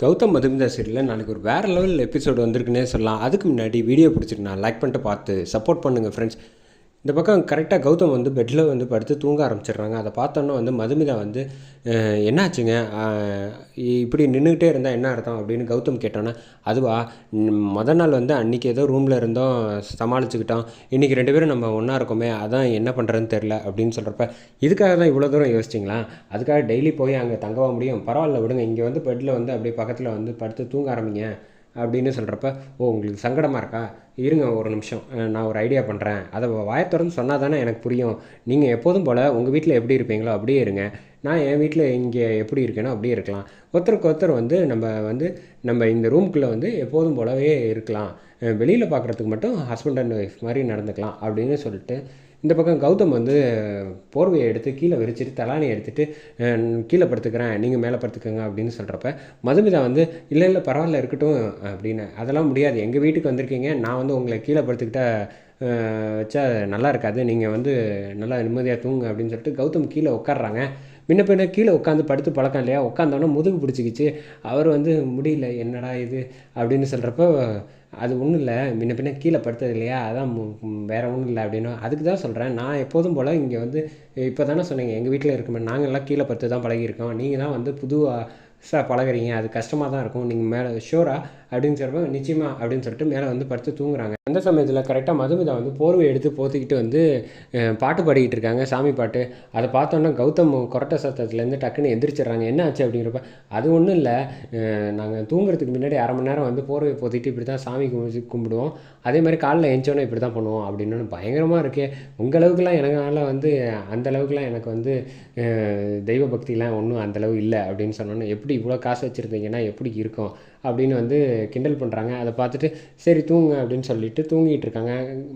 கௌதம் மதுமிதா சீரியலில் நாளைக்கு ஒரு வேறு லெவல் எபிசோடு வந்திருக்குன்னே சொல்லலாம். அதுக்கு முன்னாடி வீடியோ பிடிச்சிருக்கு நான் லைக் பண்ணிட்டு பார்த்து சப்போர்ட் பண்ணுங்கள் ஃப்ரெண்ட்ஸ் இந்த பக்கம் கரெக்டாக கௌதம் வந்து பெட்டில் வந்து படுத்து தூங்க ஆரம்பிச்சிடுறாங்க. அதை பார்த்தோன்னே வந்து மதுமிதா வந்து என்னாச்சுங்க? இப்படி நின்றுக்கிட்டே இருந்தால் என்ன அர்த்தம்? அப்படின்னு கௌதம் கேட்டோன்னே அதுவா மொதல் நாள் வந்து அன்றைக்கி ஏதோ ரூமில் இருந்தோம் சமாளிச்சுக்கிட்டோம். இன்றைக்கி ரெண்டு பேரும் நம்ம ஒன்றா இருக்கோமே அதான் என்ன பண்ணுறதுன்னு தெரில அப்படின்னு சொல்கிறப்ப இதுக்காக தான் இவ்வளோ தூரம் யோசிச்சிங்களா? அதுக்காக டெய்லி போய் அங்கே தங்கவா முடியும். பரவாயில்ல விடுங்க. இங்கே வந்து பெட்டில் வந்து அப்படியே பக்கத்தில் வந்து படுத்து தூங்க ஆரம்பிங்க. அப்படின்னு சொல்கிறப்ப ஓ உங்களுக்கு சங்கடமாக இருக்கா? இருங்க ஒரு நிமிஷம். நான் ஒரு ஐடியா பண்ணுறேன் அதை வாயை சொன்னால் தானே எனக்கு புரியும். நீங்கள் எப்போதும் போல் உங்கள் வீட்டில் எப்படி இருப்பீங்களோ அப்படியே இருங்க. நான் என் வீட்டில் இங்கே எப்படி இருக்கேனோ அப்படியே இருக்கலாம். ஒருத்தருக்கு ஒருத்தர் வந்து நம்ம வந்து நம்ம இந்த ரூம்குள்ளே வந்து எப்போதும் போலவே இருக்கலாம். வெளியில் பார்க்குறதுக்கு மட்டும் ஹஸ்பண்ட் அண்ட் ஒய்ஃப் மாதிரி நடந்துக்கலாம் அப்படின்னு சொல்லிட்டு இந்த பக்கம் கௌதம் வந்து போர்வையை எடுத்து கீழே விரிச்சிட்டு தலானியை எடுத்துட்டு கீழே படுத்துக்கிறேன் நீங்கள் மேலே படுத்துக்கோங்க அப்படின்னு சொல்கிறப்ப மதுமிதா வந்து இல்லை இல்லை பரவாயில்ல இருக்கட்டும் அப்படின்னு அதெல்லாம் முடியாது. எங்கள் வீட்டுக்கு வந்திருக்கீங்க. நான் வந்து உங்களை கீழே படுத்துக்கிட்டா வச்சா நல்லா இருக்காது. நீங்கள் வந்து நல்லா நிம்மதியாக தூங்க அப்படின்னு சொல்லிட்டு கௌதம் கீழே உட்காடுறாங்க முன்ன பின்ன கீழே உட்காந்து படுத்து பழக்கம் இல்லையா? உட்காந்தோன்னே முதுகு பிடிச்சிக்கிச்சு. அவர் வந்து முடியல என்னடா இது? அப்படின்னு சொல்கிறப்ப அது ஒன்றும் இல்லை. முன்ன பின்ன கீழே படுத்தது இல்லையா? அதான் வேறு வேற ஒன்றும் இல்லை அப்படின்னு. அதுக்கு தான் சொல்கிறேன் நான் எப்போதும் போல் இங்கே வந்து இப்போ தானே சொன்னீங்க. எங்கள் வீட்டில் இருக்குமே நாங்கள்லாம் கீழே படுத்து தான் பழகியிருக்கோம். நீங்கள் தான் வந்து புது சார் பழகுறீங்க அது கஷ்டமாக தான் இருக்கும். நீங்கள் மேலே ஷூராக அப்படின்னு சொல்கிறப்ப நிச்சயமா அப்படின்னு சொல்லிட்டு மேலே வந்து படுத்து தூங்குறாங்க. அந்த சமயத்தில் கரெக்டாக மதுமிதா வந்து போர்வை எடுத்து போத்திக்கிட்டு வந்து பாட்டு பாடிக்கிட்டு இருக்காங்க. சாமி பாட்டு. அதை பார்த்தோன்னா கௌதம் கொரட்டை சத்தத்துலேருந்து டக்குன்னு எந்திரிச்சிடுறாங்க. என்ன ஆச்சு அப்படிங்கிறப்ப அது ஒன்றும் இல்லை. நாங்கள் தூங்குறதுக்கு முன்னாடி அரை மணி நேரம் வந்து போர்வை போத்திட்டு இப்படி தான் சாமி கும்பிட்டு கும்பிடுவோம். அதே மாதிரி காலைல எழுந்தோன்னே இப்படி தான் பண்ணுவோம் அப்படின்னு பயங்கரமாக இருக்கே. உங்கள் அளவுக்குலாம் எனக்குனால வந்து அந்த அளவுக்குலாம் எனக்கு வந்து தெய்வ பக்திலாம் ஒன்றும் அந்தளவு இல்லை அப்படின்னு சொன்னோன்னே எப்படி இவ்வளோ காசு வச்சுருந்தீங்கன்னா எப்படி இருக்கும்? அப்படின்னு வந்து கிண்டல் பண்ணுறாங்க அதை பார்த்துட்டு சரி தூங்க அப்படின்னு சொல்லிட்டு தூங்கிட்டு இருக்காங்க.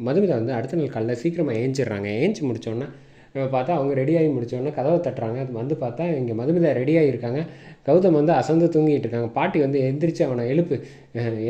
மதுமிதா வந்து அடுத்த நாள் காலைல சீக்கிரமாக ஏஞ்சிடுறாங்க. ஏஞ்சி முடிச்சோன்னே பார்த்தா அவங்க ரெடியாகி முடித்தோடனே கதவை தட்டுறாங்க. அது வந்து பார்த்தா இங்கே மதுமிதா ரெடியாகி இருக்காங்க. கௌதம் வந்து அசந்து தூங்கிட்டு இருக்காங்க. பாட்டி வந்து எந்திரிச்சு அவனை எழுப்பு.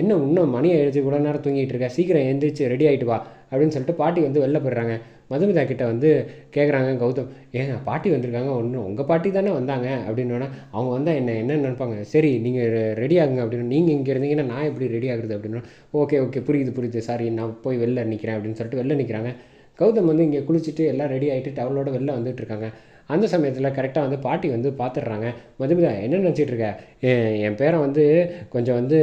என்ன இன்னும் மணியை எழுதி கூட நேரம் தூங்கிட்டு இருக்கா. சீக்கிரம் எந்திரிச்சு ரெடி ஆகிட்டு வா. அப்படின்னு சொல்லிட்டு பாட்டி வந்து வெளில போயிடுறாங்க. மதுமிதா கிட்ட வந்து கேட்குறாங்க கௌதம். ஏங்க பாட்டி வந்திருக்காங்க. ஒன்று உங்கள் பாட்டி தானே வந்தாங்க. அப்படின்னோடனே அவங்க வந்தால் என்ன என்ன நினைப்பாங்க? சரி நீங்கள் ரெடி ஆகுங்க. அப்படின்னு நீங்கள் இங்கே இருந்தீங்கன்னா நான் எப்படி ரெடி ஆகுறது? அப்படின்னா ஓகே ஓகே புரியுது புரியுது. சாரி நான் போய் வெளில நிற்கிறேன் அப்படின்னு சொல்லிட்டு வெளில நிற்கிறாங்க கௌதம் வந்து இங்கே குளிச்சுட்டு எல்லாம் ரெடி ஆகிட்டு டவலோட வெளில வந்துட்டு இருக்காங்க. அந்த சமயத்தில் கரெக்டாக வந்து பாட்டி வந்து பார்த்துடுறாங்க மதுமிதா என்ன நினச்சிட்டு இருக்க? என் பேரை வந்து கொஞ்சம் வந்து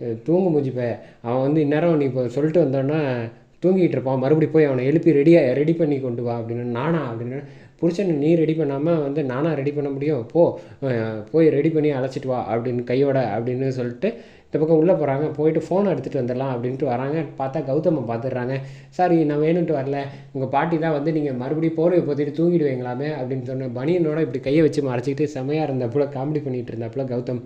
அஹ், தூங்கு அவன் வந்து இந்நேரம் நீ இப்போ சொல்லிட்டு வந்தோன்னா தூங்கிட்டு இருப்பான். மறுபடியும் போய் அவனை எழுப்பி ரெடியாக ரெடி பண்ணி கொண்டு வா அப்படின்னு நானா? அப்படின்னு. புருஷன் நீ ரெடி பண்ணாமல் வந்து நானாக ரெடி பண்ண முடியும்? போ போய் ரெடி பண்ணி அழைச்சிட்டு வா அப்படின்னு கையோட அப்படின்னு சொல்லிட்டு இந்த பக்கம் உள்ளே போகிறாங்க போயிட்டு ஃபோனை எடுத்துகிட்டு வந்துடலாம் அப்படின்ட்டு வராங்க. பார்த்தா கௌதமை பார்த்துடுறாங்க. சாரி நான் வேணும்ட்டு வரல. உங்கள் பாட்டி தான் வந்து நீங்கள் மறுபடியும் போர்வை போத்திட்டு தூங்கிடுவீங்களாமே? அப்படின்னு சொன்ன பனியனோட இப்படி கையை வச்சு மறைச்சிக்கிட்டு செமையாக இருந்தப்பல காமெடி பண்ணிகிட்டு இருந்தாப்புல கௌதம்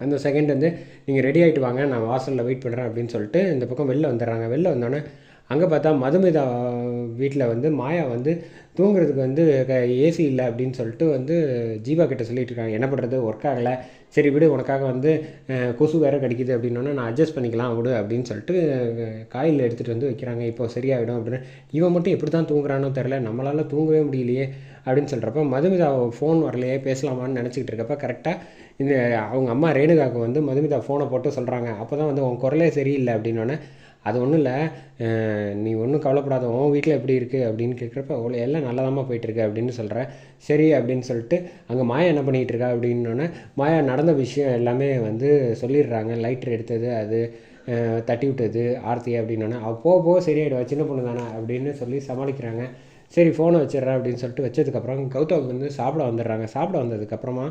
அந்த செகண்ட் வந்து நீங்கள் ரெடி ஆகிட்டு வாங்க நான் வாசலில் வெயிட் பண்ணுறேன் அப்படின்னு சொல்லிட்டு இந்த பக்கம் வெளில வந்துடுறாங்க. வெளில வந்தோடனே அங்கே பார்த்தா மதுமிதா வீட்டில் வந்து மாயா வந்து தூங்குறதுக்கு வந்து ஏசி இல்லை அப்படின்னு சொல்லிட்டு வந்து ஜீவா கிட்ட சொல்லிட்டு இருக்காங்க. என்ன பண்ணுறது ஒர்க் ஆகலை சரி விடு உனக்காக வந்து கொசு வேறு கடிக்குது அப்படின்னோடனே நான் அட்ஜஸ்ட் பண்ணிக்கலாம் விடு அப்படின்னு சொல்லிட்டு காயில் எடுத்துகிட்டு வந்து வைக்கிறாங்க. இப்போ சரியாயிடும் அப்படின்னு. இவன் மட்டும் எப்படி தான் தூங்குறானோ தெரில நம்மளால் தூங்கவே முடியலையே அப்படின்னு சொல்கிறப்ப மதுமிதா ஃபோன் வரலையே பேசலாமான்னு நினச்சிக்கிட்டு இருக்கப்ப கரெக்டாக இந்த அவங்க அம்மா ரேணுகாவுக்கு வந்து மதுமிதா ஃபோனை போட்டு சொல்கிறாங்க அப்போ தான் வந்து உன் குரலே சரியில்லை அப்படின்னோடனே அது ஒன்றும் இல்லை. நீ ஒன்றும் கவலைப்படாத உன் வீட்டில் எப்படி இருக்குது அப்படின்னு கேட்குறப்ப அவ்வளோ எல்லாம் நல்லதாம்மா போயிட்டுருக்கு அப்படின்னு சொல்கிறேன் சரி அப்படின்னு சொல்லிட்டு அங்கே மாயா என்ன பண்ணிகிட்டு இருக்கா அப்படின்னோடனே மாயா நடந்த விஷயம் எல்லாமே வந்து சொல்லிடுறாங்க. லைட்டர் எடுத்தது அது தட்டி விட்டது ஆர்த்தி அப்படின்னோடனே அவள் போக போக சரியாயிடுவா சின்ன பொண்ணு தானே அப்படின்னு சொல்லி சமாளிக்கிறாங்க. சரி ஃபோனை வச்சிடுறேன் அப்படின்னு சொல்லிட்டு வச்சதுக்கப்புறம் கௌதம் வந்து சாப்பிட வந்துடுறாங்க. சாப்பிட வந்ததுக்கப்புறமா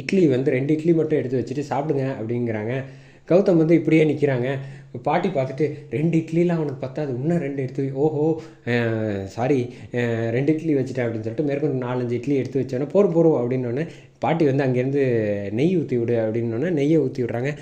இட்லி வந்து ரெண்டு இட்லி மட்டும் எடுத்து வச்சுட்டு சாப்பிடுங்க அப்படிங்கிறாங்க. கௌதம் வந்து இப்படியே நிற்கிறாங்க பாட்டி பார்த்துட்டு ரெண்டு இட்லிலாம் அவனுக்கு பத்தாது. இன்னும் ரெண்டு எடுத்து ஓஹோ சாரி ரெண்டு இட்லி வச்சுட்டேன். அப்படின்னு சொல்லிட்டு மேற்கொண்டு நாலஞ்சு இட்லி எடுத்து வச்சோன்னே போரும் போகிறோம் அப்படின்னோடனே பாட்டி வந்து அங்கேருந்து நெய் ஊற்றி விடு அப்படின்னோடனே நெய்யை ஊற்றி விட்றாங்க.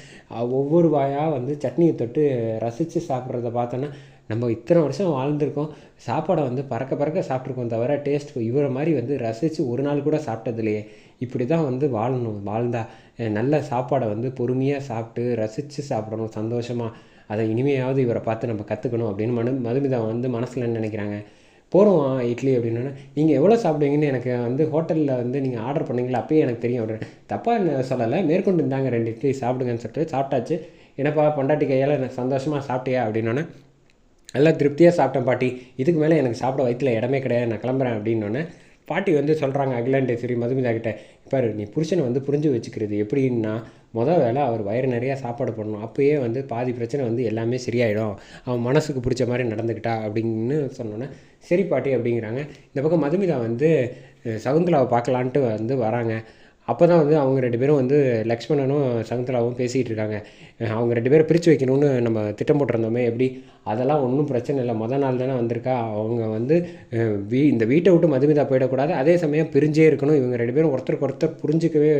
ஒவ்வொரு வாயாக வந்து சட்னியை தொட்டு ரசித்து சாப்பிட்றத பார்த்தோன்னா நம்ம இத்தனை வருஷம் வாழ்ந்திருக்கோம் சாப்பாடை வந்து பறக்க பறக்க சாப்பிட்ருக்கோம் தவிர டேஸ்ட் இவரை மாதிரி வந்து ரசித்து ஒரு நாள் கூட சாப்பிட்டதில்லையே. இப்படி தான் வந்து வாழணும் வாழ்ந்தா. நல்ல சாப்பாடை வந்து பொறுமையாக சாப்பிட்டு ரசித்து சாப்பிடணும் சந்தோஷமாக அதை இனிமையாவது இவரை பார்த்து நம்ம கற்றுக்கணும் அப்படின்னு மனு மதுமிதா வந்து மனசில் நினைக்கிறாங்க? போகிறோம் இட்லி அப்படின்னா நீங்கள் எவ்வளோ சாப்பிடுவீங்கன்னு எனக்கு வந்து ஹோட்டலில் வந்து நீங்கள் ஆர்டர் பண்ணீங்களா? அப்பயே எனக்கு தெரியும் அப்படின்னு. தப்பாக என்ன சொல்லலை மேற்கொண்டு இருந்தாங்க ரெண்டு இட்லி சாப்பிடுங்கன்னு சொல்லிட்டு சாப்பிட்டாச்சு. என்னப்பா பொண்டாட்டி கையால் நான் சந்தோஷமாக சாப்பிட்டியா? அப்படின்னோடனே நல்லா திருப்தியாக சாப்பிட்டேன் பாட்டி. இதுக்கு மேலே எனக்கு சாப்பிட வயிற்றில் இடமே கிடையாது. நான் கிளம்புறேன் அப்படின்னோடனே பாட்டி வந்து சொல்கிறாங்க அகிலாண்டேஸ்வரி மதுமிதா கிட்ட பாரு நீ புருஷனை வந்து புரிஞ்சு வச்சுக்கிறது எப்படின்னா மொதல் வேலை அவர் வயிறு நிறையா சாப்பாடு பண்ணணும் அப்போயே வந்து பாதி பிரச்சனை வந்து எல்லாமே சரியாயிடும். அவன் மனசுக்கு பிடிச்ச மாதிரி நடந்துக்கிட்டா அப்படின்னு சொன்னோன்னே சரி பாட்டி அப்படிங்கிறாங்க. இந்த பக்கம் மதுமிதா வந்து சகுந்தலாவை பார்க்கலான்ட்டு வந்து வராங்க. அப்போ தான் வந்து அவங்க ரெண்டு பேரும் வந்து லக்ஷ்மணனும் சகுந்தலாவும் பேசிகிட்டு இருக்காங்க. அவங்க ரெண்டு பேரும் பிரித்து வைக்கணும்னு நம்ம திட்டம் போட்டிருந்தோமே எப்படி? அதெல்லாம் ஒன்றும் பிரச்சனை இல்லை. மொதல் நாள் தானே வந்திருக்கா. அவங்க வந்து வீ இந்த வீட்டை விட்டு மதுமிதா போயிடக்கூடாது. அதே சமயம் பிரிஞ்சே இருக்கணும். இவங்க ரெண்டு பேரும் ஒருத்தருக்கு ஒருத்தர் புரிஞ்சிக்கவே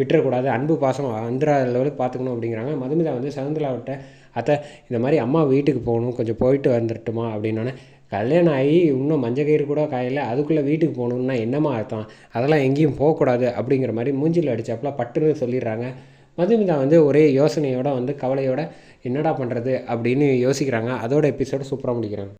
விட்டுறக்கூடாது. அன்பு பாசம் அந்திரா லெவலுக்கு பார்த்துக்கணும் அப்படிங்கிறாங்க. மதுமிதா வந்து சகுந்தலாவிட்ட அத்தை இந்த மாதிரி அம்மா வீட்டுக்கு போகணும். கொஞ்சம் போயிட்டு வந்துடட்டுமா அப்படின்னோடனே கல்யாணம் ஆகி இன்னும் மஞ்சள் கயிறு கூட காயல அதுக்குள்ளே வீட்டுக்கு போகணுன்னா என்னமா அர்த்தம்? அதெல்லாம் எங்கேயும் போகக்கூடாது அப்படிங்கிற மாதிரி மூஞ்சில் அடிச்சாப்புல பட்டுன்னு சொல்லிடுறாங்க. மதுமிதா வந்து ஒரே யோசனையோட வந்து கவலையோட என்னடா பண்ணுறது அப்படின்னு யோசிக்கிறாங்க. அதோட எபிசோட சூப்பராக முடிக்கிறாங்க.